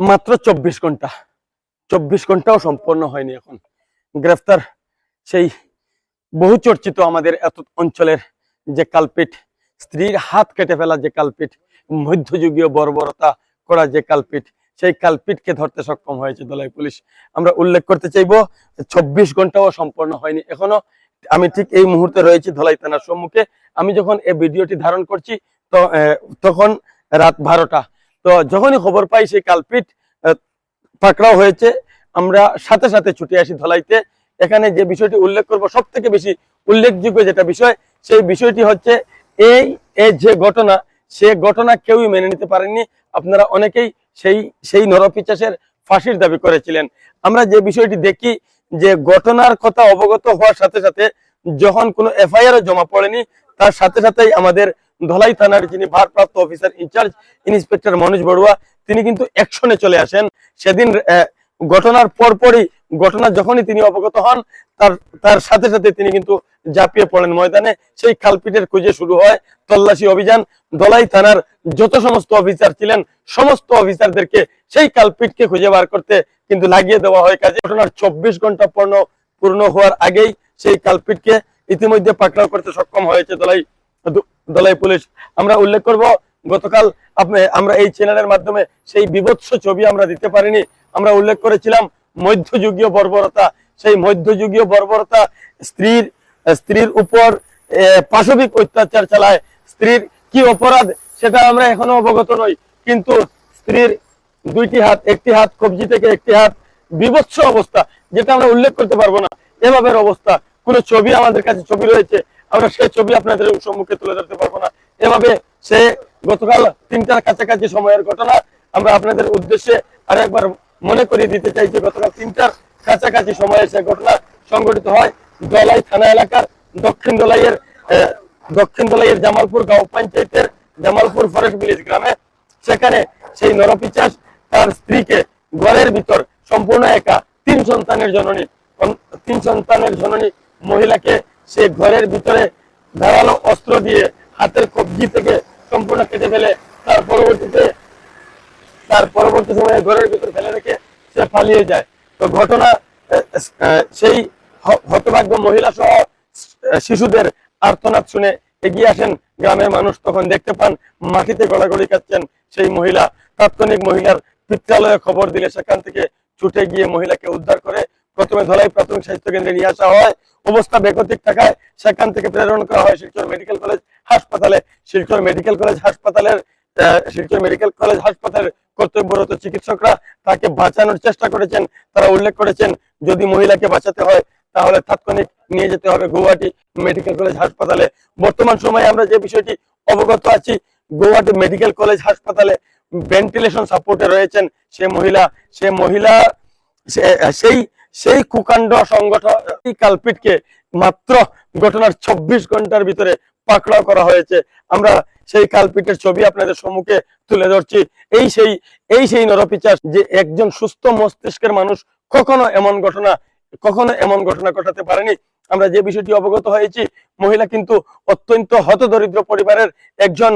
মাত্র চব্বিশ ঘণ্টা। চব্বিশ ঘন্টাও সম্পন্ন হয়নি এখন। গ্রেফতার সেই বহু চর্চিত আমাদের এত অঞ্চলের যে কালপিট, স্ত্রীর হাত কেটে ফেলা যে কালপিট, মধ্যযুগীয় বর্বরতা করা যে কালপিট, সেই কালপিটকে ধরতে সক্ষম হয়েছে দলাই পুলিশ। আমরা উল্লেখ করতে চাইব চব্বিশ ঘন্টাও সম্পন্ন হয়নি এখনও। আমি ঠিক এই মুহূর্তে রয়েছি ধলাই থানার সম্মুখে। আমি যখন এই ভিডিওটি ধারণ করছি, তো তখন রাত বারোটা। তো যখনই খবর পাই সেই কালপিট পাকড়াও হয়েছে। আমরা সাথে সাথে ছুটে আসি ধলাইতে। এখানে যে বিষয়টি উল্লেখ করব সব থেকে বেশি উল্লেখযোগ্য যেটা বিষয়, সেই বিষয়টি হচ্ছে এই যে ঘটনা, সে ঘটনা কেউই মেনে নিতে পারেননি। আপনারা অনেকেই সেই সেই নরপিচাসের ফাঁসির দাবি করেছিলেন। আমরা যে বিষয়টি দেখি যে ঘটনার কথা অবগত হওয়ার সাথে সাথে যখন কোনো এফআইআর জমা পড়েনি তার সাথে সাথেই আমাদের ধলাই থানার যিনি ভারপ্রাপ্ত officer incharge inspector Manoj Barua, তিনি কিন্তু অ্যাকশনে চলে আসেন। সেদিন ঘটনার পরপরই ঘটনা যখনই তিনি অবগত হন, তার তার সাথে সাথে তিনি কিন্তু ঝাঁপিয়ে পড়েন ময়দানে। সেই খালপিটের খুঁজে শুরু হয় তল্লাশি অভিযান। দলাই থানার যত সমস্ত অফিসার ছিলেন, সমস্ত অফিসারদেরকে সেই কালপিটকে খুঁজে বার করতে কিন্তু লাগিয়ে দেওয়া হয় কাজে। ঘটনার চব্বিশ ঘণ্টা পূর্ণ পূর্ণ হওয়ার আগেই সেই কালপিটকে ইতিমধ্যে পাকড়াও করতে সক্ষম হয়েছে দলাই দলাই পুলিশ। আমরা উল্লেখ করব, গতকাল আমরা এই চ্যানেলের মাধ্যমে সেই বিভৎস ছবি আমরা দিতে পারিনি। আমরা উল্লেখ করেছিলাম মধ্যযুগীয় বর্বরতা। সেই মধ্যযুগীয় বর্বরতা স্ত্রীর স্ত্রীর উপর পাশবিক অত্যাচার চালায়। স্ত্রীর কি অপরাধ সেটা আমরা এখনও অবগত নই। কিন্তু স্ত্রীর দুইটি হাত, একটি হাত কবজি থেকে একটি হাত বিভৎস অবস্থা, যেটা আমরা উল্লেখ করতে পারব না। এভাবে অবস্থা কোনো ছবি আমাদের কাছে ছবি রয়েছে, আমরা সেই ছবি আপনাদের সম্মুখে তুলে ধরতে পারব না। এভাবে সে গতকাল তিনটার কাছাকাছি সময়ের ঘটনা আমরা আপনাদের উদ্দেশ্যে আরেকবার মনে করিয়ে দিতে চাই যে গতকাল তিনটার কাছাকাছি সময়ে সে ঘটনা সংঘটিত হয়। দলাই থানা এলাকার দক্ষিণ দলাইয়ের দক্ষিণ দলাইয়ের জামালপুর গাঁও পঞ্চায়েতের জামালপুর ফরেস্ট ভিলেজ গ্রামে। সেখানে সেই নরপিচাস তার স্ত্রীকে ঘরের ভিতর সম্পূর্ণ একা, তিন সন্তানের জননী, তিন সন্তানের জননী মহিলাকে সে ঘরের ভিতরে ধারালো অস্ত্র দিয়ে হাতের কবজি থেকে সম্পূর্ণ কেটে ফেলে তার পরবর্তীতে, তার পরবর্তী সময়ে ঘরের ভিতর ফেলে রেখে সে পালিয়ে যায়। তো ঘটনা সেই হতভাগ্য মহিলা সহ শিশুদের আর্তনাদ শুনে এগিয়ে আসেন গ্রামের মানুষ। তখন দেখতে পান মাটিতে গড়াগড়ি খাচ্ছেন সেই মহিলা। তাৎক্ষণিক মহিলার পিত্রালয়ে খবর দিলে সেখান থেকে ছুটে গিয়ে মহিলাকে উদ্ধার করে প্রথমে ধলাই প্রাথমিক স্বাস্থ্য কেন্দ্রে নিয়ে আসা হয়। অবস্থা বেগতিক থাকায় সেখান থেকে প্রেরণ করা হয় শিলচর মেডিকেল কলেজ হাসপাতালে। শিলচর মেডিকেল কলেজ হাসপাতালের শিলচর মেডিকেল কলেজ হাসপাতালের কর্তব্যরত চিকিৎসকরা তাকে বাঁচানোর চেষ্টা করেছেন। তারা উল্লেখ করেছেন, যদি মহিলাকে বাঁচাতে হয়, তাহলে তাৎক্ষণিক নিয়ে যেতে হবে গুয়াহাটি মেডিকেল কলেজ হাসপাতালে। বর্তমান সময়ে আমরা যে বিষয়টি অবগত আছি, গুয়াহাটি মেডিকেল কলেজ হাসপাতালে ভেন্টিলেশন সাপোর্টে রয়েছেন সে মহিলা। সে মহিলা সেই সেই কুকাণ্ড সংগঠন মাত্র ঘটনার চব্বিশ ঘণ্টার ভিতরে পাকড়াও করা হয়েছে। আমরা সেই কালপিটের ছবি আপনাদের সম্মুখে তুলে ধরছি। এই সেই এই সেই নরপিচাস যে একজন সুস্থ মস্তিষ্কের মানুষ কখনো এমন ঘটনা, কখনো এমন ঘটনা ঘটাতে পারেনি। আমরা যে বিষয়টি অবগত হয়েছি, মহিলা কিন্তু অত্যন্ত হতদরিদ্র পরিবারের একজন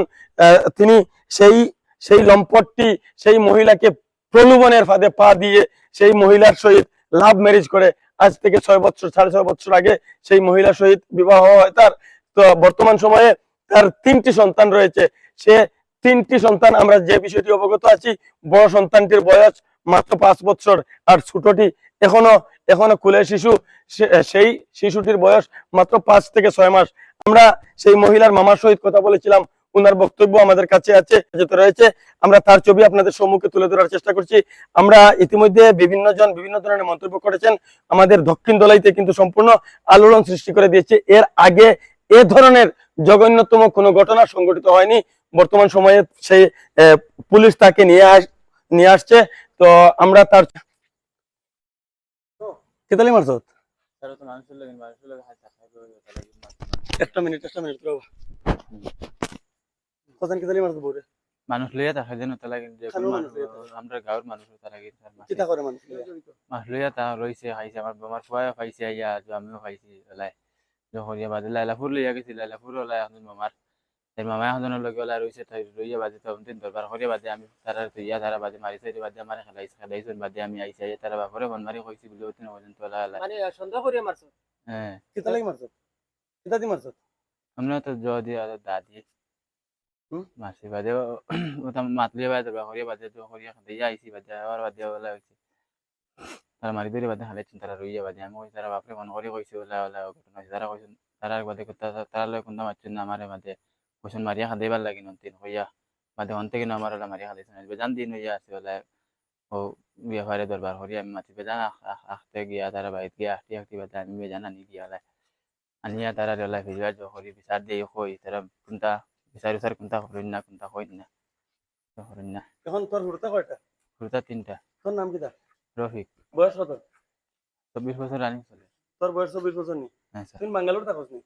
তিনি সেই সেই লম্পটটি, সেই মহিলাকে প্রলোভনের ফাঁদে পা দিয়ে সেই মহিলার সহিত লাভ ম্যারেজ করে আজ থেকে ছয় বছর, সাড়ে ছয় বছর আগে সেই মহিলার সহিত বিবাহ হয় তার। তো বর্তমান সময়ে তার তিনটি সন্তান রয়েছে। সে তিনটি সন্তান, আমরা যে বিষয়টি অবগত আছি, বড় সন্তানটির বয়স মাত্র পাঁচ বছর, আর ছোটটি এখনও এখনও কুলের শিশু। সেই শিশুটির বয়স মাত্র পাঁচ থেকে ছয় মাস। আমরা সেই মহিলার মামার সহিত কথা বলেছিলাম। উনার বক্তব্য আমাদের কাছে আছে যেতে রয়েছে। আমরা তার ছবি আপনাদের সম্মুখে তুলে ধরার চেষ্টা করছি। আমরা ইতিমধ্যে বিভিন্ন জন বিভিন্ন ধরনের মন্তব্য করেছেন। আমাদের দক্ষিণ দলাইতে কিন্তু সম্পূর্ণ আলোড়ন সৃষ্টি করে দিয়েছে। এর আগে এ ধরনের জঘন্যতম কোনো ঘটনা সংঘটিত হয়নি। বর্তমান সময়ে সেই পুলিশ তাকে নিয়ে আস নিয়ে আসছে। তো আমরা তার কেতালি মারছ? একটা মিনিট একটা মিনিট কতজন কেতালি মারছ বউরে? মানুষ লইয়া দেখা যেন তারা যে খানো মানুষ লইয়া থাকে। আমরা গাঁৱৰ মানুষ তারা কি কিতা করে মানুষ মাছ লইয়া তা রইছে খাইছে আমার আমার ফুয়াও খাইছে আইয়া আমিও খাইছি ওলাই। যখন ইয়া বাদে লাইলাপুর লইয়া গেছি লাইলাপুর ওলাই এখন মামার। এর মামা এখনের লগে ওলা রইছে তাই রইয়া বাদে তো দিন দরবার করে বাদে আমি তারা ইয়া তারা বাদে মারিছে এর বাদে আমার খেলাইছে খেলাইছে বাদে আমি আইছি আইয়া তারা বাপরে বন মারি কইছি বলে ওলা মানে সন্দেহ করিয়া মারছো? হ্যাঁ। কিতা লাগি মারছ? কিতা দি মারছ? আমরা তো জ দিয়ে মাসি বাদে মাতলিয়া বাদে বাদে তো করিয়া দিয়ে আইছি বাদে আবার বাদে ওলা হইছে তারা মারি ধরে বাদে হালাইছেন তারা রইয়া বাদে আমি কইছি তারা বাপরে মন করে কইছে ওলা ওলা ঘটনা হইছে তারা কইছেন তারা বাদে তারা লয় কোনটা মারছেন না আমারে বাদে কইছেন মারিয়া খাদেবার লাগি নন্তিন কইয়া বাদে হন্তে কিনা আমার ওলা মারিয়া খাদেছেন বেজান দিন হইয়া আছে ওলা ও বিয়াফারে দরবার করিয়া আমি মাতি বেজান আখতে গিয়া তারা বাইত গিয়া আখটি আখটি বাদে আমি বেজান আনি গিয়া ওলা আনিয়া তারা ওলা ভিজুয়া জো করি বিচার দিয়ে কই তারা কোনটা বিচার বিচার কোনটা করেন না কোনটা কইন না এখন তোর হুরতা কয়টা? হুরতা তিনটা। তোর নাম কিতা? রফিক বয়স কত? চব্বিশ বছর রানিং চলে। তোর বয়স চব্বিশ বছর নি? হ্যাঁ স্যার তুই বাঙ্গালোর থাকস নি?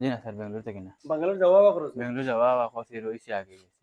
জি না স্যার বেঙ্গলোর থাকি না বাঙ্গালোর যাওয়া আওয়া করছ নি? যাওয়া যাওয়া কষি রয়েছে আগে। গেছি